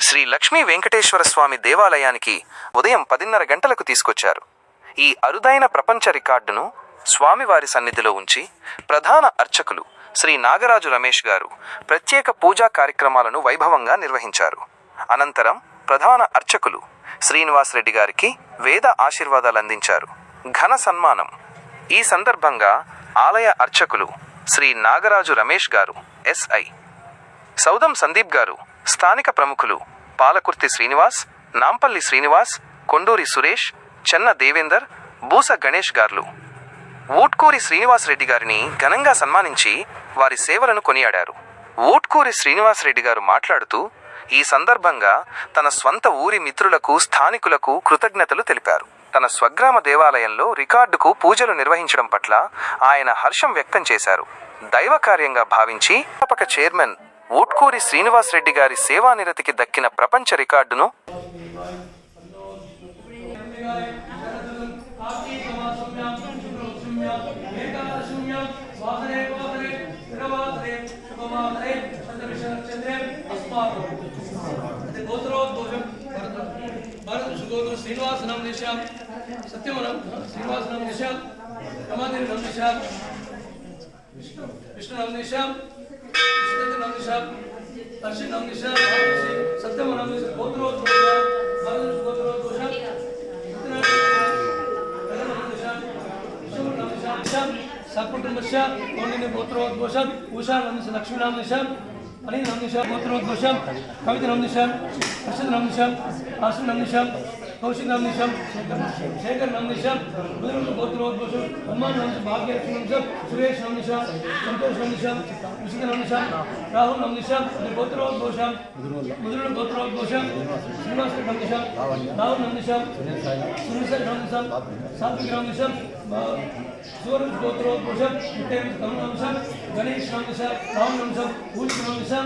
శ్రీ లక్ష్మీ వెంకటేశ్వర స్వామి దేవాలయానికి ఉదయం పదిన్నర గంటలకు తీసుకొచ్చారు. ఈ అరుదైన ప్రపంచ రికార్డును స్వామివారి సన్నిధిలో ఉంచి ప్రధాన అర్చకులు శ్రీ నాగరాజు రమేష్ గారు ప్రత్యేక పూజా కార్యక్రమాలను వైభవంగా నిర్వహించారు. అనంతరం ప్రధాన అర్చకులు శ్రీనివాస్ రెడ్డి గారికి వేద ఆశీర్వాదాలు అందించారు. ఘన సన్మానం. ఈ సందర్భంగా ఆలయ అర్చకులు శ్రీ నాగరాజు రమేష్ గారు ఎస్ఐ సౌదం సందీప్ గారు స్థానిక ప్రముఖులు పాలకుర్తి శ్రీనివాస్ నాంపల్లి శ్రీనివాస్ కొండూరి సురేష్ చెన్న దేవేందర్ బూస గణేష్ గార్లు. ఊట్కూరి శ్రీనివాస్ రెడ్డి గారిని ఘనంగా సన్మానించి వారి సేవలను కొనియాడారు. ఊట్కూరి శ్రీనివాస్ రెడ్డి గారు మాట్లాడుతూ ఈ సందర్భంగా తన స్వంత ఊరి మిత్రులకు స్థానికులకు కృతజ్ఞతలు తెలిపారు. తన స్వగ్రామ దేవాలయంలో రికార్డుకు పూజలు నిర్వహించడం పట్ల ఆయన హర్షం వ్యక్తం చేశారు. దైవ కార్యంగా భావించి స్థాపక చైర్మన్ ఊట్కూరి శ్రీనివాస్ రెడ్డి గారి సేవానిరతికి దక్కిన ప్రపంచ రికార్డును శ్రీనివాసనం దిశాం సత్యమనం శ్రీనివాసనం దిశాం రమాదేవి దిశాం విష్ణు విష్ణు నామ దిశాం విష్ణు నామ దిశాం దర్శన్ నామ దిశాం సత్యమ నామ దిశాం గోత్రోద్భవ భారత గోత్రోద్భవ సకుటుంబస్య కౌండిన్య గోత్రోద్ఘోషం ఉషా నమస్య లక్ష్మీ నామ దిశాం అని నమనిషాం గోత్రోద్ఘోషం కవిత నమనిషాం హర్షద్ నమనిషాం ఆసు నమనిషాం కౌశిక్ నమనిషాం శేఖర్ నమనిషాం ముద్రుడు గోత్రోద్ఘోషం హనుమాన్ నమనిషాం భాగ్యలక్ష్మి నమనిషాం సురేష్ నమనిషాం సంతోష్ నమనిషాం విశుద్ధ నమనిషాం రాహుల్ నమనిషాం గోత్రోద్ఘోషం ముద్రుడు గోత్రోద్ఘోషం శ్రీనివాస్ నమనిషాం రాహుల్ నమనిషాం సురేష్ నమనిషాం సాత్విక్ నమనిషాం సూరజ్ గోత్రోద్భుషం విటేన్ కమలంశం గణేష్ నమనిషం రామ్ నమనిషం పూజ్ నమనిషం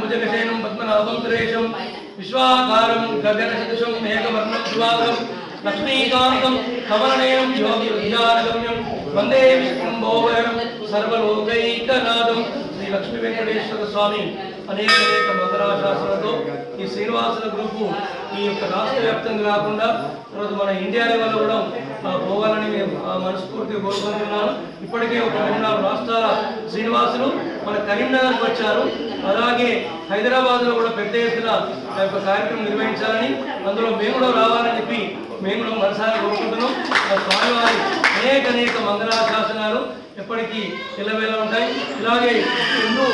भुजगशेनं पद्मनाभं सुरेशं विश्वाकारं गगनशदशं मेघवर्णं शिवाकं लक्ष्मीकान्तं कमलनयनं योगिविद्यारगम्यं वन्दे विष्णुं भोवरं सर्वलोकैकनादं श्रीलक्ष्मीवेङ्कटेश्वरस्वामी అనేక అనేక మంగళాశాసనలతో ఈ శ్రీనివాసుల గ్రూపు ఈ యొక్క రాష్ట్ర వ్యాప్తంగా కాకుండా తర్వాత మన ఇండియా లెవెల్ కూడా పోవాలని మేము మనస్ఫూర్తిగా కోరుకుంటున్నాను. ఇప్పటికే ఒక మూడు నాలుగు రాష్ట్రాల శ్రీనివాసులు మన కరీంనగర్కి వచ్చారు. అలాగే హైదరాబాద్లో కూడా పెద్ద ఎత్తున ఆ యొక్క కార్యక్రమం నిర్వహించాలని అందులో మేము కూడా రావాలని చెప్పి మేము కూడా మనసారి కోరుకుంటున్నాం. ఆ స్వామివారి అనేక అనేక మంగళాశాసనాలు ఎప్పటికీ ఇళ్ళవేళ ఉంటాయి. ఇలాగే హిందూ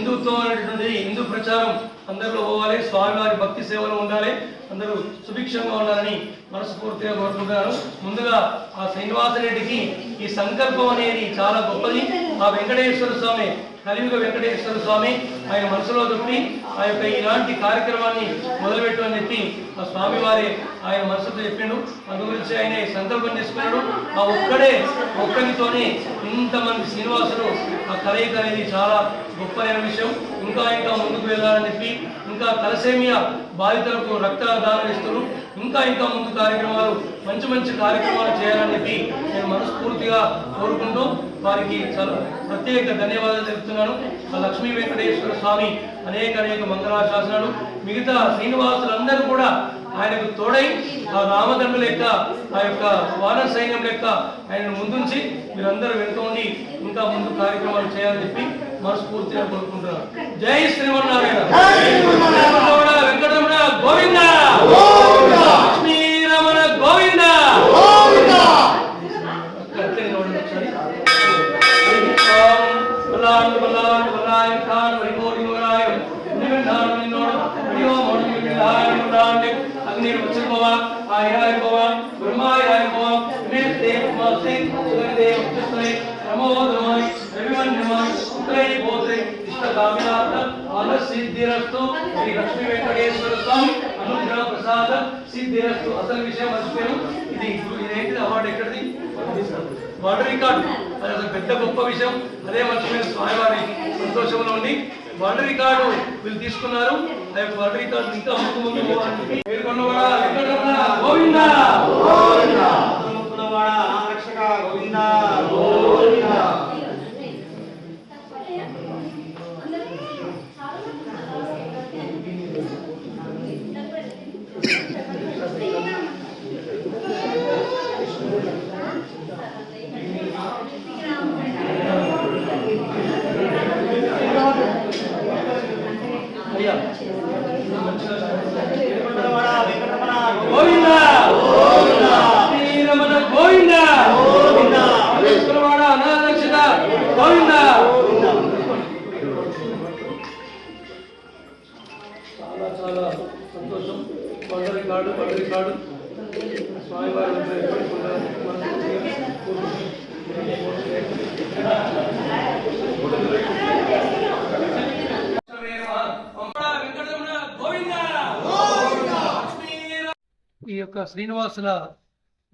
హిందుత్వం అనేటువంటిది హిందూ ప్రచారం. అందరిలో పోవాలి స్వామివారి భక్తి సేవలో ఉండాలి అందరూ సుభిక్షంగా ఉండాలని మనస్ఫూర్తిగా కోరుకుంటున్నాను. ముందుగా ఆ శ్రీనివాసరెడ్డికి ఈ సంకల్పం అనేది చాలా గొప్పది. ఆ వెంకటేశ్వర స్వామి కలియుగ వెంకటేశ్వర స్వామి ఆయన మనసులో దుప్పి ఆ యొక్క ఇలాంటి కార్యక్రమాన్ని మొదలుపెట్టు అని చెప్పి ఆ స్వామివారి ఆయన మనసుతో చెప్పిండు. అందు గురించి ఆయన ఈ సంకల్పం చేసుకున్నాడు. ఆ ఒక్కడే ఒక్కరితోనే ఇంతమంది శ్రీనివాసులు ఆ కలయిక అనేది చాలా గొప్పైన విషయం. ఇంకా ఇంకా ముందుకు వెళ్ళాలని చెప్పి ఇంకా తలసేమియా బాధితులకు రక్తదానం ఇస్తున్నారు. ఇంకా ఇంకా ముందు కార్యక్రమాలు మంచి మంచి కార్యక్రమాలు చేయాలని చెప్పి నేను మనస్ఫూర్తిగా కోరుకుంటూ వారికి చాలా ప్రత్యేక ధన్యవాదాలు తెలుపుతున్నాను. ఆ లక్ష్మీ వెంకటేశ్వర స్వామి అనేక అనేక మంగళాశాసనాలు మిగతా శ్రీనివాసులందరూ కూడా ఆయనకు తోడై ఆ రామదండు లెక్క ఆ యొక్క వానర సైన్యం లెక్క ఆయన ముందుంచి మీరందరూ వెనుక ఉండి ఇంకా ముందు కార్యక్రమాలు చేయాలని చెప్పి మనస్ఫూర్తిగా కోరుకుంటున్నాను. జై శ్రీమన్నారాయణ. వెంకటరమణ గోవింద. నేను వచ్చుకోవా ఆ ఇరవైకోవా బ్రహ్మ ఇరవైకోవా నేను దేవమా శ్రీ సుగంధే వచ్చుకొని నమోదమాయ్ రవివన్యమాయ్ ఉత్తరే పోతే ఇష్టదామినాథం అనసిద్ధిరస్తు శ్రీ లక్ష్మీ వెంకటేశ్వర స్వామి అనుగ్రహ ప్రసాద సిద్ధిరస్తు. అసలు విషయం మర్చిపోయాను. ఇది ఇదేంటిది? అవార్డు ఎక్కడిది? Water record. అది అసలు పెద్ద గొప్ప విషయం. అదే మర్చిపోయిన. స్వామివారి సంతోషంలో ఉండి వరల్డ్ రికార్డు వీళ్ళు తీసుకున్నారు. ఆ యొక్క వరల్డ్ రికార్డు ఇంకా ముందు ముందు పోవాలని పేర్కొన్నవాడా వెంకటరమణ గోవిందా? రామరక్షక గోవింద. రికార్డు స్వామివారి ఈ యొక్క శ్రీనివాసుల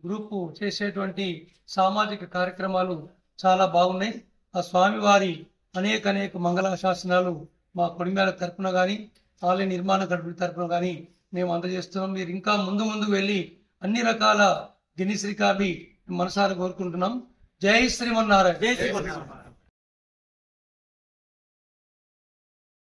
గ్రూపు చేసేటువంటి సామాజిక కార్యక్రమాలు చాలా బాగున్నాయి. ఆ స్వామివారి అనేక అనేక మంగళ శాసనాలు మా కొడిమేల తరపున కానీ ఆలయ నిర్మాణ కమిటీ తరపున కానీ మేము అందజేస్తున్నాం మీరు ఇంకా ముందు ముందు వెళ్ళి అన్ని రకాల గిన్నిస్ రికార్డు మనసారి కోరుకుంటున్నాం. జై శ్రీమన్నారాయణ. జై శ్రీమన్నారాయణ.